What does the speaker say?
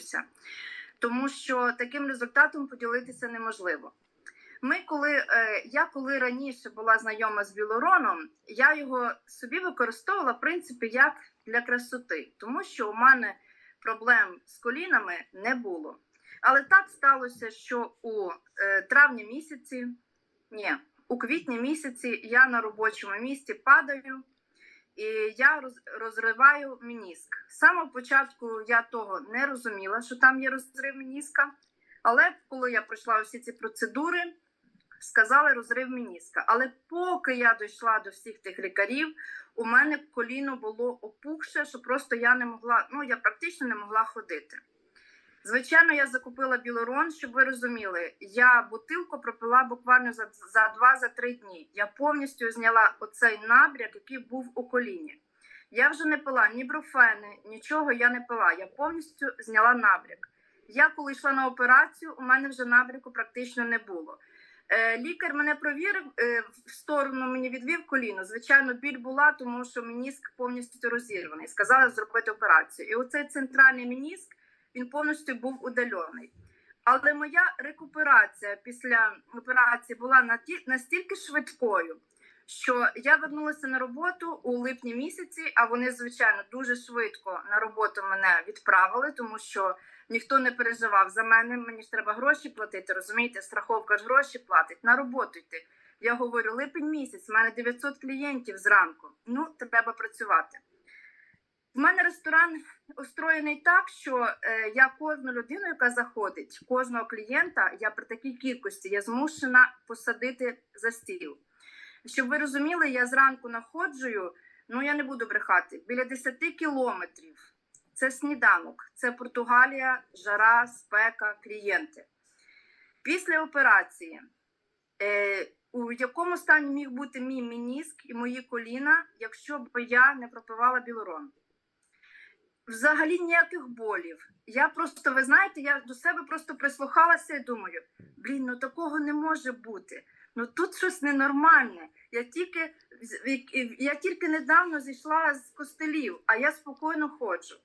поділюся, тому що таким результатом поділитися неможливо. Ми, коли е, я коли раніше була знайома з білороном, я його собі використовувала в принципі як для красоти, тому що у мене проблем з колінами не було. Але так сталося, що у е, травні місяці, ні, у квітні місяці я на робочому місці падаю і я роз, розриваю мініск. З самого початку я того не розуміла, що там є розрив мініска. Але коли я пройшла усі ці процедури, сказали розрив мініска. Але поки я дійшла до всіх тих лікарів, у мене коліно було опухше, що просто я не могла, ну я практично не могла ходити. Звичайно, я закупила білорон, щоб ви розуміли. Я бутилку пропила буквально за, за 2-3 дні. Я повністю зняла оцей набряк, який був у коліні. Я вже не пила ні бруфени, нічого я не пила. Я повністю зняла набряк. Я коли йшла на операцію, у мене вже набряку практично не було. Е, лікар мене провірив е, в сторону, мені відвів коліно. Звичайно, біль була, тому що мініск повністю розірваний. Сказали зробити операцію. І оцей центральний мініск він повністю був удалений. Але моя рекуперація після операції була настільки швидкою, що я вернулася на роботу у липні місяці, а вони, звичайно, дуже швидко на роботу мене відправили, тому що ніхто не переживав за мене. Мені ж треба гроші платити. Розумієте, страховка ж гроші платить на роботу йти. Я говорю, липень місяць, в мене 900 клієнтів зранку. Ну, треба працювати. В мене ресторан устроєний так, що е, я кожну людину, яка заходить, кожного клієнта, я при такій кількості я змушена посадити за стіл. Щоб ви розуміли, я зранку находжую, ну я не буду брехати, біля 10 кілометрів. Це сніданок, це Португалія, жара, спека, клієнти. Після операції, е, у якому стані міг бути мій мініск і мої коліна, якщо б я не пропивала білорон? Взагалі ніяких болів. Я просто, ви знаєте, я до себе просто прислухалася і думаю: блін, ну такого не може бути. Ну тут щось ненормальне. Я тільки я тільки недавно зійшла з костелів, а я спокійно ходжу.